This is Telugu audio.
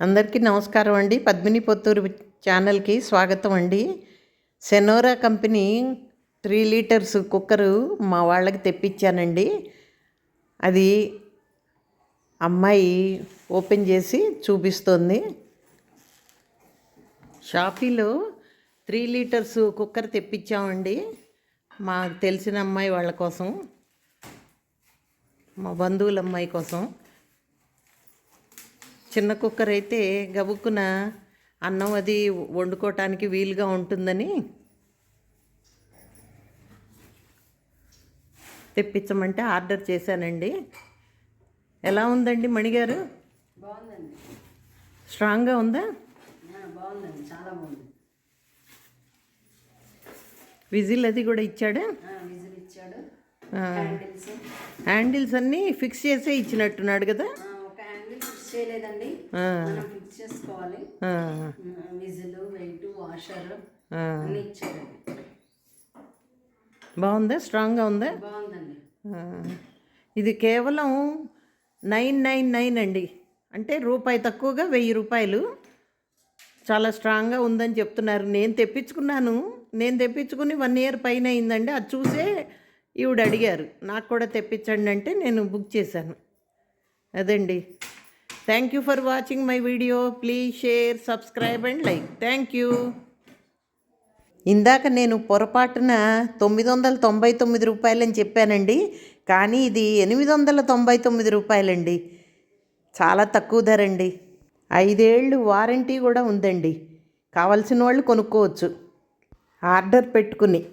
అందరికీ నమస్కారం అండి. పద్మిని పొత్తూరు ఛానల్కి స్వాగతం అండి. Senora company three litres cooker మా వాళ్ళకి తెప్పించానండి. అది అమ్మాయి ఓపెన్ చేసి చూపిస్తోంది. షాపీలో త్రీ లీటర్స్ కుక్కర్ తెప్పించామండి. మాకు తెలిసిన అమ్మాయి వాళ్ళ కోసం మా బంధువుల అమ్మాయి కోసం. చిన్న కుక్కర్ అయితే గబుక్కున అన్నం అది వండుకోవటానికి వీలుగా ఉంటుందని తెప్పించమంటే ఆర్డర్ చేశానండి. ఎలా ఉందండి మణిగారు? బాగుందండి. స్ట్రాంగ్గా ఉందా? బాగుందండి. చాలా బాగుంది. విజిల్ అది కూడా ఇచ్చాడా? విజిల్ ఇచ్చాడు. హ్యాండిల్స్ అన్నీ ఫిక్స్ చేసే ఇచ్చినట్టున్నాడు కదా? చేయలేదండి. ఆ, మనం ఫిక్స్ చేసుకోవాలి. Whistle weight washer. అన్నీ ఇచ్చాడండి బాగుందా? స్ట్రాంగ్గా ఉందా? బాగుందండి. ఇది కేవలం నైన్ నైన్ నైన్ అండి. అంటే రూపాయి తక్కువగా వెయ్యి రూపాయలు. చాలా స్ట్రాంగ్గా ఉందని చెప్తున్నారు. నేను తెప్పించుకున్నాను. నేను తెప్పించుకుని వన్ ఇయర్ పైన అయిందండి. అది చూసే ఈవిడ అడిగారు. నాకు కూడా తెప్పించండి అంటే నేను బుక్ చేశాను. అదండి. Thank you for watching my video please share subscribe and like thank you ఇందాక నేను పొరపాటున తొమ్మిది వందల తొంభై తొమ్మిది రూపాయలని చెప్పానండి. కానీ ఇది ఎనిమిది వందల తొంభై తొమ్మిది రూపాయలండి. చాలా తక్కువ ధర అండి ఐదేళ్ళు వారంటీ కూడా ఉందండి. కావలసిన వాళ్ళు కొనుక్కోవచ్చు. ఆర్డర్ పెట్టుకుని.